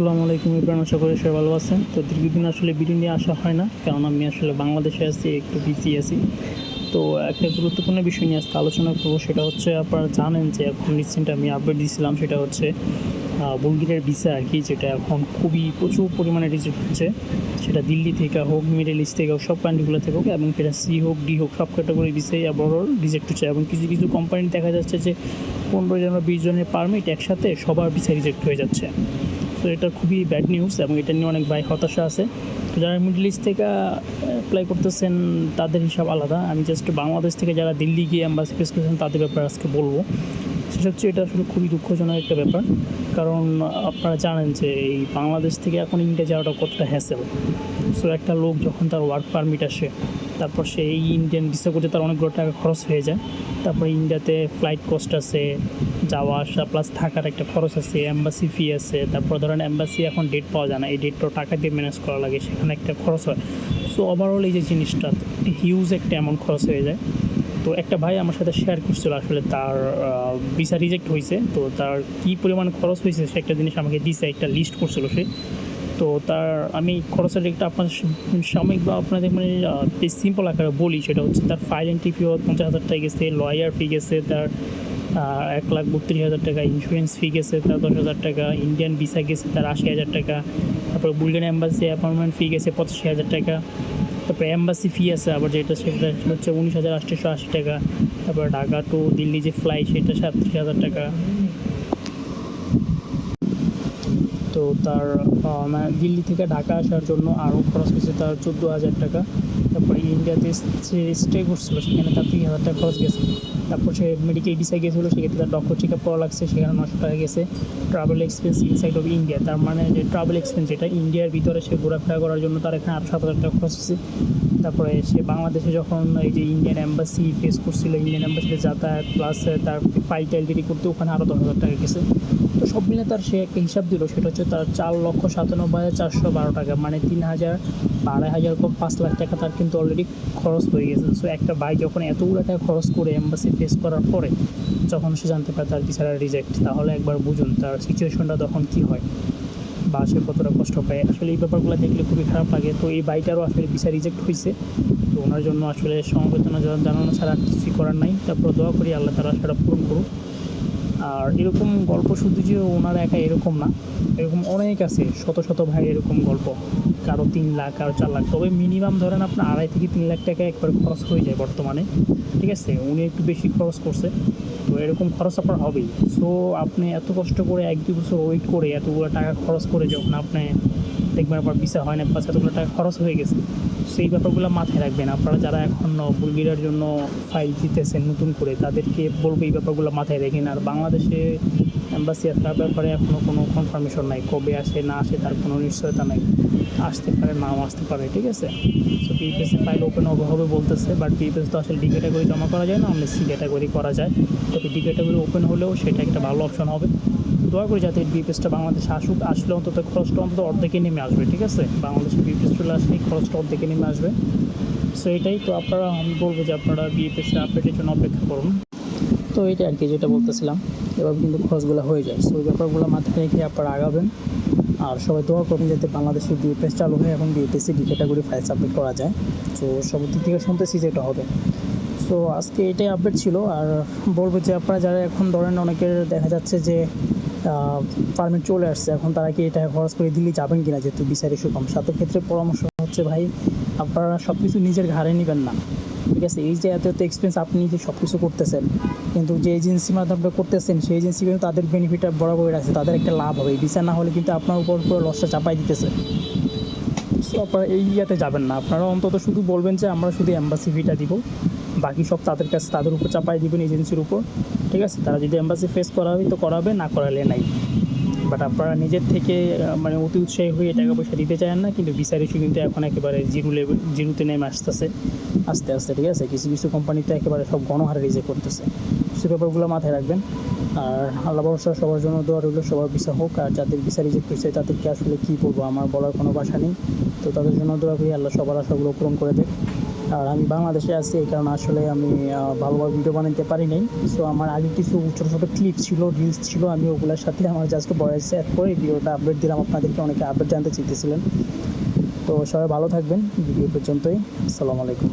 আসসালামু আলাইকুম ইব্রাহিম, আশা করি সবাই ভালো আছেন। তো দীর্ঘদিন আসলে ভিডিও নিয়ে আসা হয় না, কারণ আমি আসলে বাংলাদেশে আছি, একটু বিজি আছি। তো একটা গুরুত্বপূর্ণ বিষয় নিয়ে আজকে আলোচনা করব, সেটা হচ্ছে আপনারা জানেন যে এখন রিসেন্ট আমি আপডেট দিয়েছিলাম, সেটা হচ্ছে বুলগিরের ভিসা আর কি, যেটা এখন খুবই প্রচুর পরিমাণে রিজেক্ট হচ্ছে। সেটা দিল্লি থেকে হোক মিডল ইস্ট থেকে হোক, সব কান্ট্রিগুলো থেকে হোক, এবং সেটা সি হোক ডি হোক, সব ক্যাটাগরি ভিসাই আবার রিজেক্ট হচ্ছে। এবং কিছু কিছু কোম্পানি দেখা যাচ্ছে যে পনেরো জন বা বিশ জনের পারমিট একসাথে সবার ভিসা রিজেক্ট হয়ে যাচ্ছে। তো এটা খুবই ব্যাড নিউজ এবং এটা নিয়ে অনেক ভাই হতাশা আছে। তো যারা মিডল ইস্ট থেকে অ্যাপ্লাই করতেছেন, তাদের হিসাব আলাদা। আমি জাস্ট বাংলাদেশ থেকে যারা দিল্লি গিয়ে অ্যাম্বাসি ফেস করেছেন তাদের ব্যাপারে আজকে বলব। সেটা হচ্ছে এটা আসলে খুবই দুঃখজনক একটা ব্যাপার। কারণ আপনারা জানেন যে এই বাংলাদেশ থেকে এখন ইন্ডিয়া যাওয়াটা কতটা হ্যাসেল সো একটা লোক যখন তার ওয়ার্ক পারমিট আসে, তারপর সে এই ইন্ডিয়ান ভিসা করতে তার অনেকগুলো টাকা খরচ হয়ে যায়। তারপর ইন্ডিয়াতে ফ্লাইট কস্ট আছে, যাওয়া আসা প্লাস থাকার একটা খরচ আছে অ্যাম্বাসি ফি আছে, তারপর ধরেন অ্যাম্বাসি এখন ডেট পাওয়া যায় না, এই ডেটটাও টাকা দিয়ে ম্যানেজ করা লাগে, সেখানে একটা খরচ হয়। সো ওভারঅল এই যে জিনিসটা হিউজ একটা অ্যামাউন্ট খরচ হয়ে যায়। তো একটা ভাই আমার সাথে শেয়ার করছিল আসলে তার ভিসা রিজেক্ট হয়েছে তো তার কী পরিমাণ খরচ হয়েছে সে একটা জিনিস আমাকে দিছে, একটা লিস্ট করছিল সে। তো তার, আমি খরচের একটা আপনার সাময়িক বা আপনাদের মানে সিম্পল আকারে বলি, সেটা হচ্ছে তার ফাইল এন্ট্রি ফি পঞ্চাশ হাজার টাকা গেছে লয়ার ফি গেছে, তার এক লাখ বত্রিশ হাজার টাকা ইন্স্যুরেন্স ফি গেছে, তার দশ হাজার টাকা ইন্ডিয়ান ভিসা গেছে, তার আশি হাজার টাকা। তারপর বুলগান অ্যাম্বাসি অ্যাপয়েন্টমেন্ট ফি গেছে, পঁচাশি হাজার টাকা। তারপরে অ্যাম্বাসি ফি আছে, আবার যেটা সেটা হচ্ছে উনিশ হাজার আটশোশো আশি টাকা। তারপর ঢাকা টু দিল্লি যে ফ্লাই সেটা সাতত্রিশ হাজার টাকা। তো তার মানে দিল্লি থেকে ঢাকা আসার জন্য আরও খরচ হয়েছে তার চোদ্দ হাজার টাকা। তারপরে ইন্ডিয়াতে স্টে করছিল, সেখানে তার তিন হাজার টাকা খরচ গেছে। তারপর সে মেডিকেল ভিসায় গেছিল সেক্ষেত্রে তার ডক্টর চেক আপ করা লাগছে, সেখানে নশো টাকা গেছে। Travel expense inside of India তার মানে যে ট্রাভেল এক্সপেন্স যেটা ইন্ডিয়ার ভিতরে সে ঘোরাফেরা করার জন্য তার এখানে আট সাত হাজার টাকা খরচ হচ্ছে তারপরে সে বাংলাদেশে যখন এই যে ইন্ডিয়ান অ্যাম্বাসি ফেস করছিল ইন্ডিয়ান অ্যাম্বাসিতে যাতায়াত প্লাস তার ফাইল টাইল রেডি করতে ওখানে আরও দশ হাজার টাকা গেছে। তো সব মিলে তার সে একটা হিসাব দিল, সেটা হচ্ছে তার চার লক্ষ সাতানব্বই হাজার চারশো বারো টাকা মানে তিন হাজার আড়াই হাজার কম পাঁচ লাখ টাকা তার কিন্তু অলরেডি খরচ হয়ে গেছে। সো একটা ভাই যখন এতগুলো টাকা খরচ করে এম্বাসি ফেস করার পরে যখন সে জানতে পারে তার বিচারা রিজেক্ট তাহলে একবার বুঝুন তার সিচুয়েশনটা তখন কী হয় বা সে কতটা কষ্ট পায়। আসলে এই ব্যাপারগুলো দেখলে খুবই খারাপ লাগে। তো এই বাইটারও আসলে ভিসা রিজেক্ট হয়েছে তো ওনার জন্য আসলে সমবেদনা জানা- জানানো ছাড়া কিছুই করার নাই। তারপর দোয়া করি আল্লাহ তারা সেটা পূরণ করুক। আর এরকম গল্প শুধু যে ওনার একা এরকম না, এরকম অনেক আছে, শত শত ভাই এরকম গল্প। কারও তিন লাখ, কারও চার লাখ। তবে মিনিমাম ধরেন আপনার আড়াই থেকে তিন লাখ টাকা একবার খরচ হয়ে যায় বর্তমানে। ঠিক আছে? উনি একটু বেশি খরচ করছে। তো এরকম খরচ আপনার হবেই। সো আপনি এত কষ্ট করে এক দুই বছর ওয়েট করে এতগুলো টাকা খরচ করে যখন আপনি দেখবেন আবার ভিসা হয় না প্লাস এতগুলো টাকা খরচ হয়ে গেছে। সেই ব্যাপারগুলো মাথায় রাখবেন। আপনারা যারা এখন বুলগেরিয়ার জন্য ফাইল দিতেছেন নতুন করে, তাদেরকে বলব এই ব্যাপারগুলো মাথায় রেখেন আর বাংলাদেশে অ্যাম্বাসি তার ব্যাপারে এখনও কোনো কনফার্মেশন নাই। কবে আসে, না আসে তার কোনো নিশ্চয়তা নাই। আসতে পারে, নাও আসতে পারে, ঠিক আছে? সো পিএফএসি ফাইল ওপেন হবে বলতেছে বাট পিএফএস তো আসলে ডি ক্যাটাগরি জমা করা যায় না, অন্য সি ক্যাটাগরি করা যায়। তবে ডি ক্যাটাগরি ওপেন হলেও সেটা একটা ভালো অপশন হবে। দোয়া করি যাতে বিপিএসটা বাংলাদেশে আসুক, আসলে অন্তত খরচটা অন্তত অর্ধেকে নেমে আসবে, ঠিক আছে? বাংলাদেশে বিপিএস চলে আসলে খরচটা অর্ধেকে নেমে আসবে। সো এটাই তো আপনারা, আমি বলব যে আপনারা বিএপিএসের আপডেটের জন্য অপেক্ষা করুন। তো এটা আর কি যেটা বলতেছিলাম এবার কিন্তু খরচগুলো হয়ে যায়। সো ওই ব্যাপারগুলো মাথায় রেখে আপনারা আগাবেন। আর সবাই দোয়া করবেন যাতে বাংলাদেশে বিএপিএস চালু হয় এবং BAPSC D category file submit করা যায়। তো সব দিক থেকে শুনতেছি যে এটা হবে। তো আজকে এটাই আপডেট ছিল। আর বলব যে আপনারা যারা এখন ধরেন অনেকের দেখা যাচ্ছে যে পারমিট চলে আসছে। এখন তারা কি এটা খরচ করে দিল্লি যাবেন কিনা যেহেতু বিচার ইস্যু কম সাথে ক্ষেত্রে পরামর্শ হচ্ছে ভাই, আপনারা সব কিছু নিজের ঘাড়ে নেবেন না। ঠিক আছে, এই যে এত এত এক্সপেন্স আপনি নিজে সব কিছু করতেছেন, কিন্তু যে এজেন্সির মাধ্যমে করতেছেন, সেই এজেন্সি কিন্তু তাদের বেনিফিটটা বরাবর আছে, তাদের একটা লাভ হবে। বিচার না হলে কিন্তু আপনার উপর পুরো লসটা চাপাই দিতেছে। সো আপনারা এই ইয়াতে যাবেন না। আপনারা অন্তত শুধু বলবেন যে আমরা শুধু অ্যাম্বাসি ফিটা দিব, বাকি সব তাদের কাছে তাদের উপর চাপাই দিবেন এজেন্সির উপর। ঠিক আছে? তারা যদি এম্বাসি ফেস করা হয় তো করাবে, না করালে নাই। বাট আপনারা নিজের থেকে মানে অতি উৎসাহী হয়ে টাকা পয়সা দিতে চান না, কিন্তু বিচার ইস্যু কিন্তু এখন একেবারে জিরো লেভেল জিরোতে নেমে আসতেছে। আস্তে আস্তে, ঠিক আছে? কিছু কিছু কোম্পানিতে একেবারে সব গণহারে রিজেক্ট করতেছে। সে ব্যাপারগুলো মাথায় রাখবেন। আর আল্লাহ ভরসা, সবার জন্য দোয়া রইল, সবার ভিসা হোক। আর যাদের ভিসা রিজেক্ট হয়েছে, তাদেরকে আসলে কী বলব? আমার বলার কোনো ভাষা নেই। তো তাদের জন্য দোয়া করি, আল্লাহ সবার আশাগুলো পূরণ করে দেয় আর আমি বাংলাদেশে আছি, এই কারণে আসলে আমি ভালোভাবে ভিডিও বানাতে পারি নাই। সো আমার আগে কিছু ছোটো ছোটো ক্লিপ ছিল রিলস ছিল, আমি ওগুলোর সাথে আমার জাস্ট বয়স অ্যাড করে ভিডিওটা আপডেট দিলাম। আপনাদেরকে অনেকে আপডেট জানতে চাইতেছিলেন। তো সবাই ভালো থাকবেন ভিডিও পর্যন্তই। আসসালামু আলাইকুম।